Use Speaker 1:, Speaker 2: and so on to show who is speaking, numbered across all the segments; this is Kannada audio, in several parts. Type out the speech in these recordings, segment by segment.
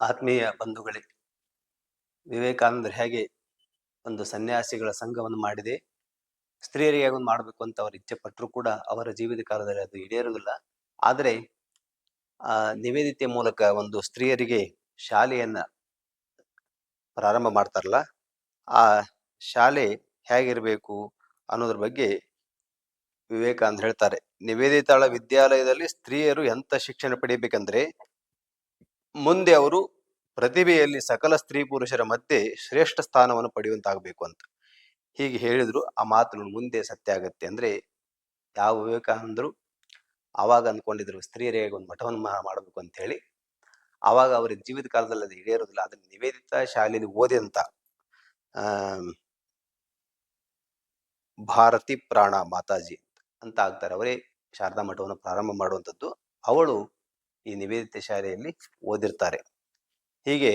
Speaker 1: ಆತ್ಮೀಯ ಬಂಧುಗಳೇ, ವಿವೇಕಾನಂದರು ಹೇಗೆ ಒಂದು ಸನ್ಯಾಸಿಗಳ ಸಂಘವನ್ನು ಮಾಡಿದೆ, ಸ್ತ್ರೀಯರಿಗೆ ಒಂದು ಮಾಡಬೇಕು ಅಂತ ಅವರು ಇಚ್ಛೆ ಪಟ್ಟರು ಕೂಡ ಅವರ ಜೀವಿತ ಕಾಲದಲ್ಲಿ ಅದು ಈಡೇರುವುದಿಲ್ಲ. ಆದರೆ, ಆ, ನಿವೇದಿತೆ ಮೂಲಕ ಒಂದು ಸ್ತ್ರೀಯರಿಗೆ ಶಾಲೆಯನ್ನ ಪ್ರಾರಂಭ ಮಾಡ್ತಾರಲ್ಲ, ಆ ಶಾಲೆ ಹೇಗಿರಬೇಕು ಅನ್ನೋದ್ರ ಬಗ್ಗೆ ವಿವೇಕಾನಂದ ಹೇಳ್ತಾರೆ. ನಿವೇದಿತಾಳ ವಿದ್ಯಾಲಯದಲ್ಲಿ ಸ್ತ್ರೀಯರು ಎಂತ ಶಿಕ್ಷಣ ಪಡಿಬೇಕಂದ್ರೆ ಮುಂದೆ ಅವರು ಪ್ರತಿಭೆಯಲ್ಲಿ ಸಕಲ ಸ್ತ್ರೀ ಪುರುಷರ ಮಧ್ಯೆ ಶ್ರೇಷ್ಠ ಸ್ಥಾನವನ್ನು ಪಡೆಯುವಂತಾಗಬೇಕು ಅಂತ. ಹೀಗೆ ಹೇಳಿದ್ರು. ಆ ಮಾತು ಮುಂದೆ ಸತ್ಯ ಆಗತ್ತೆ ಅಂದ್ರೆ ಯಾವ ವಿವೇಕಾನಂದರು ಆವಾಗ ಅಂದ್ಕೊಂಡಿದ್ರು ಸ್ತ್ರೀಯರಿಗೆ ಒಂದು ಮಠವನ್ನು ಮಾಡಬೇಕು ಅಂತ ಹೇಳಿ. ಆವಾಗ ಅವರ ಜೀವಿತ ಕಾಲದಲ್ಲಿ ಅದು ಈಡೇರೋದಿಲ್ಲ ಅದನ್ನ ನಿವೇದಿತ ಶಾಲೆಯಲ್ಲಿ ಓದಿದಂತ ಆ, ಭಾರತಿ ಪ್ರಾಣ ಮಾತಾಜಿ ಅಂತ ಆಗ್ತಾರೆ. ಅವರೇ ಶಾರದಾ ಮಠವನ್ನು ಪ್ರಾರಂಭ ಮಾಡುವಂಥದ್ದು. ಅವಳು ಈ ನಿವೇದಿತ ಶಾಲೆಯಲ್ಲಿ ಓದಿರ್ತಾರೆ. ಹೀಗೆ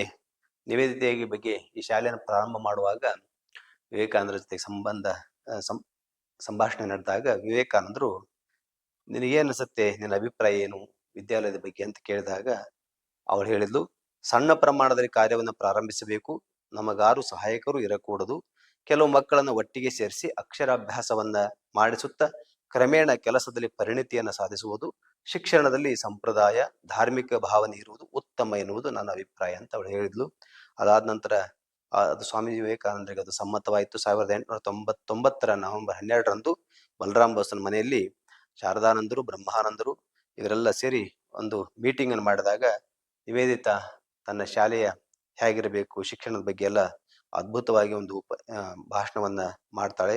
Speaker 1: ನಿವೇದಿತೆಯ ಬಗ್ಗೆ ಈ ಶಾಲೆಯನ್ನು ಪ್ರಾರಂಭ ಮಾಡುವಾಗ ವಿವೇಕಾನಂದರ ಜೊತೆ ಸಂಬಂಧ ಸಂಭಾಷಣೆ ನಡೆದಾಗ ವಿವೇಕಾನಂದರು ನಿನಗೇನಿಸುತ್ತೆ ನಿನ್ನ ಅಭಿಪ್ರಾಯ ಏನು? ವಿದ್ಯಾಲಯದ ಬಗ್ಗೆ? ಅಂತ ಕೇಳಿದಾಗ ಅವಳು ಹೇಳಿದ್ಲು ಸಣ್ಣ ಪ್ರಮಾಣದಲ್ಲಿ ಕಾರ್ಯವನ್ನು ಪ್ರಾರಂಭಿಸಬೇಕು. ನಮಗಾರು ಸಹಾಯಕರು ಇರಕೂಡದು. ಕೆಲವು ಮಕ್ಕಳನ್ನು ಒಟ್ಟಿಗೆ ಸೇರಿಸಿ ಅಕ್ಷರಾಭ್ಯಾಸವನ್ನ ಮಾಡಿಸುತ್ತಾ ಕ್ರಮೇಣ ಕೆಲಸದಲ್ಲಿ ಪರಿಣಿತಿಯನ್ನು ಸಾಧಿಸುವುದು, ಶಿಕ್ಷಣದಲ್ಲಿ ಸಂಪ್ರದಾಯ, ಧಾರ್ಮಿಕ ಭಾವನೆ ಇರುವುದು ಉತ್ತಮ ಎನ್ನುವುದು ನನ್ನ ಅಭಿಪ್ರಾಯ ಅಂತ ಅವಳು ಹೇಳಿದ್ಲು. ಅದಾದ ನಂತರ ಅದು ಸ್ವಾಮಿ ವಿವೇಕಾನಂದರಿಗೆ ಅದು ಸಮ್ಮತವಾಯಿತು. ಸಾವಿರದ ಎಂಟುನೂರ ತೊಂಬತ್ತೊಂಬತ್ತರ ನವೆಂಬರ್ ಹನ್ನೆರಡರಂದು ಬಲರಾಮ್ ಬೋಸನ್ ಮನೆಯಲ್ಲಿ ಶಾರದಾನಂದರು, ಬ್ರಹ್ಮಾನಂದರು ಇವರೆಲ್ಲ ಸೇರಿ ಒಂದು ಮೀಟಿಂಗ್ ಅನ್ನು ಮಾಡಿದಾಗ ನಿವೇದಿತ ತನ್ನ ಶಾಲೆಯ ಹೇಗಿರಬೇಕು, ಶಿಕ್ಷಣದ ಬಗ್ಗೆ ಎಲ್ಲ ಅದ್ಭುತವಾಗಿ ಒಂದು ಉಪ ಭಾಷಣವನ್ನ ಮಾಡ್ತಾಳೆ.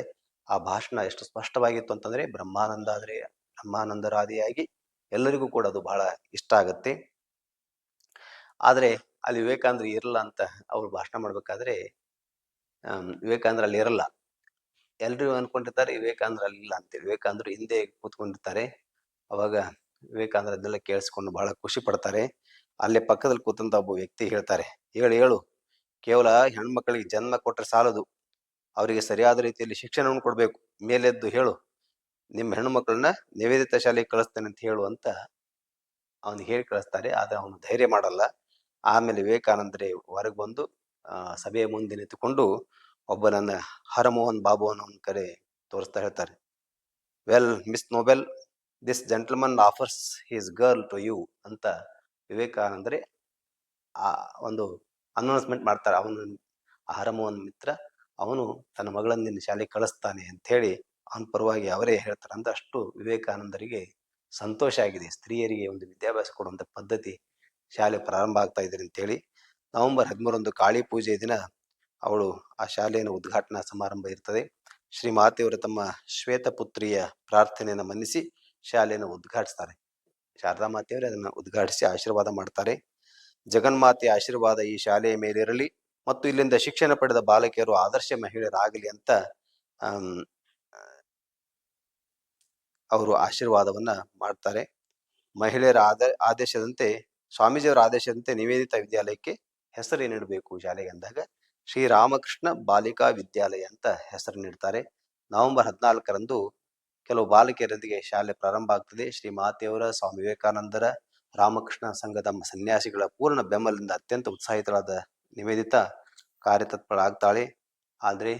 Speaker 1: ಆ ಭಾಷಣ ಎಷ್ಟು ಸ್ಪಷ್ಟವಾಗಿತ್ತು ಅಂತಂದ್ರೆ ಬ್ರಹ್ಮಾನಂದ ಆದ್ರೆ ಬ್ರಹ್ಮಾನಂದರಾದಿಯಾಗಿ ಎಲ್ಲರಿಗೂ ಕೂಡ ಅದು ಬಹಳ ಇಷ್ಟ ಆಗುತ್ತೆ. ಆದರೆ ಅಲ್ಲಿ ವಿವೇಕಾನಂದ್ರ ಇರಲ್ಲ ಅಂತ ಅವ್ರು ಭಾಷಣ ಮಾಡಬೇಕಾದ್ರೆ ವಿವೇಕಾನಂದ್ರ ಅಲ್ಲಿ ಇರಲ್ಲ. ಎಲ್ಲರೂ ಅನ್ಕೊಂಡಿರ್ತಾರೆ ವಿವೇಕಾನಂದ್ರ ಅಲ್ಲಿ ಇಲ್ಲ ಅಂತೇಳಿ ವಿವೇಕಾನಂದರು ಹಿಂದೆ ಕೂತ್ಕೊಂಡಿರ್ತಾರೆ. ಅವಾಗ ವಿವೇಕಾನಂದ್ರ ಅದನ್ನೆಲ್ಲ ಕೇಳಿಸ್ಕೊಂಡು ಬಹಳ ಖುಷಿ ಪಡ್ತಾರೆ. ಅಲ್ಲೇ ಪಕ್ಕದಲ್ಲಿ ಕೂತಂತ ಒಬ್ಬ ವ್ಯಕ್ತಿ ಹೇಳ್ತಾರೆ, ಹೇಳು ಹೇಳು. ಕೇವಲ ಹೆಣ್ಮಕ್ಳಿಗೆ ಜನ್ಮ ಕೊಟ್ಟರೆ ಸಾಲದು. ಅವರಿಗೆ ಸರಿಯಾದ ರೀತಿಯಲ್ಲಿ ಶಿಕ್ಷಣವನ್ನು ಕೊಡಬೇಕು. ಮೇಲೆದ್ದು ಹೇಳು. ನಿಮ್ಮ ಹೆಣ್ಣು ಮಕ್ಕಳನ್ನ ನಿವೇದಿತ ಶಾಲೆಗೆ ಕಳಿಸ್ತೇನೆ ಅಂತ ಹೇಳು ಅಂತ ಅವನು ಹೇಳಿ ಕಳಿಸ್ತಾರೆ. ಆದರೆ ಅವನು ಧೈರ್ಯ ಮಾಡಲ್ಲ. ಆಮೇಲೆ ವಿವೇಕಾನಂದರೇ ಹೊರಗೆ ಬಂದು ಸಭೆಯ ಮುಂದೆ ನಿಂತುಕೊಂಡು ಒಬ್ಬ ನನ್ನ ಹರಮೋಹನ್ ಬಾಬು ಅನ್ನೋ ಕರೆ ತೋರಿಸ್ತಾ ಹೇಳ್ತಾರೆ. Well miss noble this gentleman offers his girl to you ಅಂತ ವಿವೇಕಾನಂದರೇ, ಆ, ಒಂದು ಅನೌನ್ಸ್ಮೆಂಟ್ ಮಾಡ್ತಾರೆ. ಅವನು ಹರಮೋಹನ್ ಮಿತ್ರ ಅವನು ತನ್ನ ಮಗಳನ್ನು ನಿನ್ನ ಶಾಲೆಗೆ ಕಳಿಸ್ತಾನೆ ಅಂತ ಹೇಳಿ ಅವನ ಪರವಾಗಿ ಅವರೇ ಹೇಳ್ತಾರೆ. ಅಂದ್ರೆ ಅಷ್ಟು ವಿವೇಕಾನಂದರಿಗೆ ಸಂತೋಷ ಆಗಿದೆ. ಸ್ತ್ರೀಯರಿಗೆ ಒಂದು ವಿದ್ಯಾಭ್ಯಾಸ ಕೊಡುವಂತ ಪದ್ಧತಿ ಶಾಲೆ ಪ್ರಾರಂಭ ಆಗ್ತಾ ಇದೆ ಅಂತೇಳಿ ನವೆಂಬರ್ ಹದಿಮೂರರಂದು ಕಾಳಿ ಪೂಜೆ ದಿನ ಅವಳು ಆ ಶಾಲೆಯನ್ನು ಉದ್ಘಾಟನಾ ಸಮಾರಂಭ ಇರ್ತದೆ. ಶ್ರೀ ಮಾತೆಯವರು ತಮ್ಮ ಶ್ವೇತಪುತ್ರಿಯ ಪ್ರಾರ್ಥನೆಯನ್ನು ಮನ್ನಿಸಿ ಶಾಲೆಯನ್ನು ಉದ್ಘಾಟಿಸ್ತಾರೆ. ಶಾರದಾ ಮಾತೆಯವರು ಅದನ್ನು ಉದ್ಘಾಟಿಸಿ ಆಶೀರ್ವಾದ ಮಾಡ್ತಾರೆ. ಜಗನ್ಮಾತೆಯ ಆಶೀರ್ವಾದ ಈ ಶಾಲೆಯ ಮೇಲಿರಲಿ. ಮತ್ತು ಇಲ್ಲಿಂದ ಶಿಕ್ಷಣ ಪಡೆದ ಬಾಲಕಿಯರು ಆದರ್ಶ ಮಹಿಳೆಯರಾಗಲಿ ಅಂತ ಅವರು ಆಶೀರ್ವಾದವನ್ನ ಮಾಡ್ತಾರೆ. ಮಹಿಳೆಯರ ಆದ, ಆದೇಶದಂತೆ, ಸ್ವಾಮೀಜಿಯವರ ಆದೇಶದಂತೆ ನಿವೇದಿತ ವಿದ್ಯಾಲಯಕ್ಕೆ ಹೆಸರು ನೀಡಬೇಕು. ಶಾಲೆಗೆ ಅಂದಾಗ ಶ್ರೀರಾಮಕೃಷ್ಣ ಬಾಲಿಕಾ ವಿದ್ಯಾಲಯ ಅಂತ ಹೆಸರು ನೀಡ್ತಾರೆ. ನವೆಂಬರ್ ಹದಿನಾಲ್ಕರಂದು ಕೆಲವು ಬಾಲಕಿಯರೊಂದಿಗೆ ಶಾಲೆ ಪ್ರಾರಂಭ ಆಗ್ತದೆ. ಶ್ರೀ ಮಾತೆಯವರ, ಸ್ವಾಮಿ ವಿವೇಕಾನಂದರ, ರಾಮಕೃಷ್ಣ ಸಂಘದ ಸನ್ಯಾಸಿಗಳ ಪೂರ್ಣ ಬೆಂಬಲದಿಂದ ಅತ್ಯಂತ ಉತ್ಸಾಹಿತಳಾದ ನಿವೇದಿತ ಕಾರ್ಯತತ್ಪರಾಗ್ತಾಳೆ ಆದರೆ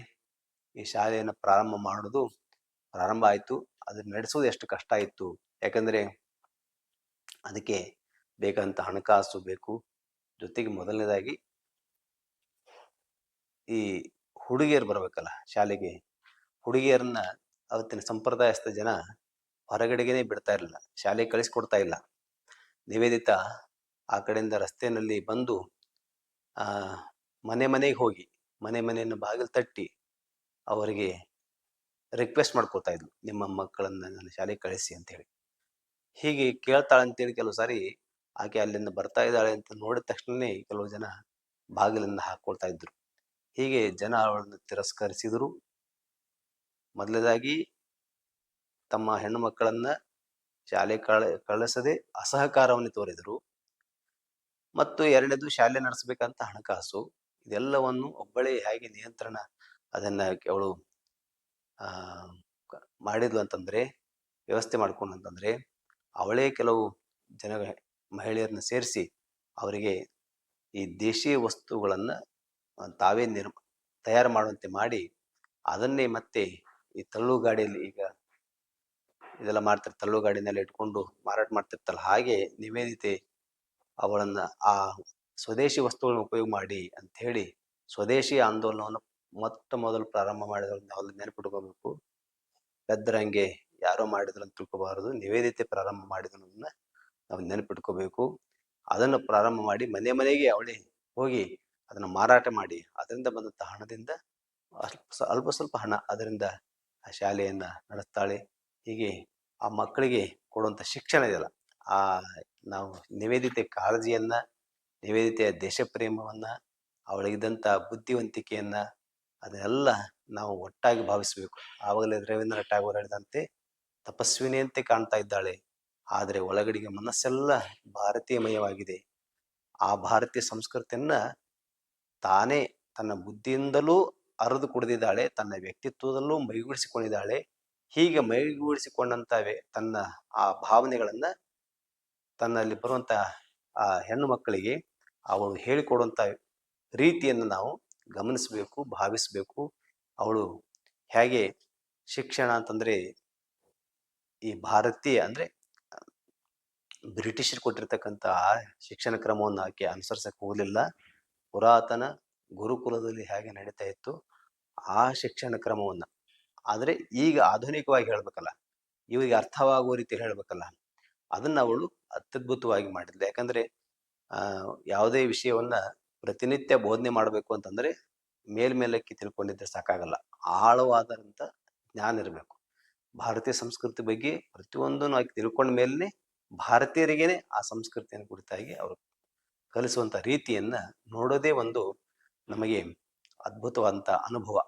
Speaker 1: ಈ ಶಾಲೆಯನ್ನು ಪ್ರಾರಂಭ ಮಾಡೋದು ಪ್ರಾರಂಭ ಆಯಿತು. ಅದನ್ನು ನಡೆಸೋದು ಎಷ್ಟು ಕಷ್ಟ ಇತ್ತು. ಯಾಕಂದರೆ ಅದಕ್ಕೆ ಬೇಕಂತ ಹಣಕಾಸು ಬೇಕು. ಜೊತೆಗೆ ಮೊದಲನೇದಾಗಿ ಈ ಹುಡುಗಿಯರು ಬರಬೇಕಲ್ಲ ಶಾಲೆಗೆ. ಹುಡುಗಿಯರನ್ನ ಅವತ್ತಿನ ಸಂಪ್ರದಾಯಸ್ಥ ಜನ ಹೊರಗಡೆಗೇನೆ ಬಿಡ್ತಾ ಇರಲಿಲ್ಲ. ಶಾಲೆಗೆ ಕಳಿಸ್ಕೊಡ್ತಾ ಇಲ್ಲ. ನಿವೇದಿತ ಆ ಕಡೆಯಿಂದ ರಸ್ತೆಯಲ್ಲಿ ಬಂದು ಮನೆ ಮನೆಗೆ ಹೋಗಿ, ಮನೆ ಮನೆಯನ್ನು ಬಾಗಿಲು ತಟ್ಟಿ ಅವರಿಗೆ ರಿಕ್ವೆಸ್ಟ್ ಮಾಡ್ಕೋತಾ ಇದ್ಲು. ನಿಮ್ಮ ಮಕ್ಕಳನ್ನ ನನ್ನ ಶಾಲೆಗೆ ಕಳಿಸಿ ಅಂತ ಹೇಳಿ. ಹೀಗೆ ಕೇಳ್ತಾಳೆ ಅಂತೇಳಿ ಕೆಲವು ಸಾರಿ, ಆಕೆ ಅಲ್ಲಿಂದ ಬರ್ತಾ ಇದ್ದಾಳೆ ಅಂತ ನೋಡಿದ ತಕ್ಷಣನೇ ಕೆಲವು ಜನ ಬಾಗಿಲಿಂದ ಹಾಕೊಳ್ತಾ ಇದ್ರು. ಹೀಗೆ ಜನ ಅವಳನ್ನು ತಿರಸ್ಕರಿಸಿದರು. ಮೊದಲನೇದಾಗಿ ತಮ್ಮ ಹೆಣ್ಣು ಮಕ್ಕಳನ್ನ ಶಾಲೆ ಕಳ, ಕಳಿಸದೆ ಅಸಹಕಾರವನ್ನು ತೋರಿದರು. ಮತ್ತು ಎರಡನೇದು ಶಾಲೆ ನಡೆಸಬೇಕಂತ ಹಣಕಾಸು. ಇದೆಲ್ಲವನ್ನು ಒಬ್ಬಳೇ ಹೇಗೆ ನಿಯಂತ್ರಣ ಅದನ್ನ ಅವಳು ಮಾಡಿದ್ಲು ಅಂತಂದ್ರೆ, ವ್ಯವಸ್ಥೆ ಮಾಡ್ಕೊಂಡು ಅಂತಂದ್ರೆ, ಅವಳೇ ಕೆಲವು ಜನ ಮಹಿಳೆಯರನ್ನ ಸೇರಿಸಿ ಅವರಿಗೆ ಈ ದೇಶೀಯ ವಸ್ತುಗಳನ್ನು ತಾವೇ ನಿರ್ ತಯಾರು ಮಾಡುವಂತೆ ಮಾಡಿ ಅದನ್ನೇ ಮತ್ತೆ ಈ ತಳ್ಳು ಗಾಡಿಯಲ್ಲಿ ಈಗ ಇದೆಲ್ಲ ಮಾಡ್ತಾರೆ ತಳ್ಳು ಗಾಡಿನೆಲ್ಲ ಇಟ್ಕೊಂಡು ಮಾರಾಟ ಮಾಡ್ತಿರ್ತಲ್ಲ ಹಾಗೆ ನಿವೇದಿತೆ ಅವಳನ್ನ ಆ ಸ್ವದೇಶಿ ವಸ್ತುಗಳನ್ನು ಉಪಯೋಗ ಮಾಡಿ ಅಂತ ಹೇಳಿ ಸ್ವದೇಶಿ ಆಂದೋಲನವನ್ನು ಮೊಟ್ಟ ಮೊದಲು ಪ್ರಾರಂಭ ಮಾಡಿದ್ರು ಅವ್ರನ್ನ ನೆನಪಿಟ್ಕೋಬೇಕು. ಪೆದ್ದರಂಗೆ ಯಾರೋ ಮಾಡಿದ್ರು ಅಂತ ತಿಳ್ಕೋಬಾರದು. ನಿವೇದಿತೆ ಪ್ರಾರಂಭ ಮಾಡಿದನ್ನ ನಾವು ನೆನಪಿಟ್ಕೋಬೇಕು. ಅದನ್ನು ಪ್ರಾರಂಭ ಮಾಡಿ ಮನೆ ಮನೆಗೆ ಅವಳಿ ಹೋಗಿ ಅದನ್ನ ಮಾರಾಟ ಮಾಡಿ ಅದರಿಂದ ಬಂದಂಥ ಹಣದಿಂದ ಅಲ್ಪ ಸ್ವಲ್ಪ ಹಣ ಅದರಿಂದ ಆ ಶಾಲೆಯನ್ನು ನಡೆಸ್ತಾಳೆ. ಹೀಗೆ ಆ ಮಕ್ಕಳಿಗೆ ಕೊಡುವಂತ ಶಿಕ್ಷಣ ಇದೆಯಲ್ಲ, ಆ ನಾವು ನಿವೇದಿತೆ ಕಾಳಜಿಯನ್ನು, ನಿವೇದಿತೆಯ ದೇಶಪ್ರೇಮವನ್ನು ಪ್ರೇಮವನ್ನ ಬುದ್ಧಿವಂತಿಕೆಯನ್ನು ಅದನ್ನೆಲ್ಲ ನಾವು ಒಟ್ಟಾಗಿ ಭಾವಿಸಬೇಕು. ಆವಾಗಲೇ ರವೀಂದ್ರ ಟ್ಯಾಗೋರ್ ಹೇಳಿದಂತೆ ತಪಸ್ವಿನಿಯಂತೆ ಕಾಣ್ತಾ ಇದ್ದಾಳೆ. ಆದರೆ ಒಳಗಡೆಗೆ ಮನಸ್ಸೆಲ್ಲ ಭಾರತೀಯಮಯವಾಗಿದೆ. ಆ ಭಾರತೀಯ ಸಂಸ್ಕೃತಿಯನ್ನ ತಾನೇ ತನ್ನ ಬುದ್ಧಿಯಿಂದಲೂ ಅರಿದು ಕುಡಿದಿದ್ದಾಳೆ, ತನ್ನ ವ್ಯಕ್ತಿತ್ವದಲ್ಲೂ ಮೈಗೂಡಿಸಿಕೊಂಡಿದ್ದಾಳೆ. ಹೀಗೆ ಮೈಗೂಡಿಸಿಕೊಂಡಂತ ತನ್ನ ಆ ಭಾವನೆಗಳನ್ನ ತನ್ನಲ್ಲಿ ಬರುವಂತ, ಆ ಹೆಣ್ಣು ಮಕ್ಕಳಿಗೆ ಅವಳು ಹೇಳಿಕೊಡುವಂತ ರೀತಿಯನ್ನು ನಾವು ಗಮನಿಸಬೇಕು, ಭಾವಿಸಬೇಕು. ಅವಳು ಹೇಗೆ ಶಿಕ್ಷಣ ಅಂತಂದ್ರೆ, ಈ ಭಾರತೀಯ ಅಂದ್ರೆ, ಬ್ರಿಟಿಷರು ಕೊಟ್ಟಿರ್ತಕ್ಕಂಥ ಶಿಕ್ಷಣ ಕ್ರಮವನ್ನು ಆಕೆ ಅನುಸರಿಸಕ್ಕೆ ಹೋಗಲಿಲ್ಲ. ಪುರಾತನ ಗುರುಕುಲದಲ್ಲಿ ಹೇಗೆ ನಡೀತಾ ಇತ್ತು, ಆ ಶಿಕ್ಷಣ ಕ್ರಮವನ್ನ. ಆದರೆ ಈಗ ಆಧುನಿಕವಾಗಿ ಹೇಳ್ಬೇಕಲ್ಲ, ಇವರಿಗೆ ಅರ್ಥವಾಗುವ ರೀತಿ ಹೇಳ್ಬೇಕಲ್ಲ. ಅದನ್ನ ಅವಳು ಅತ್ಯದ್ಭುತವಾಗಿ ಮಾಡಿದ್ಲು. ಯಾಕಂದ್ರೆ ಯಾವುದೇ ವಿಷಯವನ್ನ ಪ್ರತಿನಿತ್ಯ ಬೋಧನೆ ಮಾಡಬೇಕು ಅಂತಂದ್ರೆ ಮೇಲ್ಮೇಲಕ್ಕೆ ತಿಳ್ಕೊಂಡಿದ್ರೆ ಸಾಕಾಗಲ್ಲ. ಆಳವಾದಂತ ಜ್ಞಾನ ಇರಬೇಕು. ಭಾರತೀಯ ಸಂಸ್ಕೃತಿ ಬಗ್ಗೆ ಪ್ರತಿಯೊಂದನ್ನು ಆಕೆ ತಿಳ್ಕೊಂಡ ಮೇಲೆ ಭಾರತೀಯರಿಗೇನೆ ಆ ಸಂಸ್ಕೃತಿಯನ್ನು ಕುರಿತಾಗಿ ಅವರು ಕಲಿಸುವಂತ ರೀತಿಯನ್ನ ನೋಡೋದೇ ಒಂದು ನಮಗೆ ಅದ್ಭುತವಾದಂಥ ಅನುಭವ.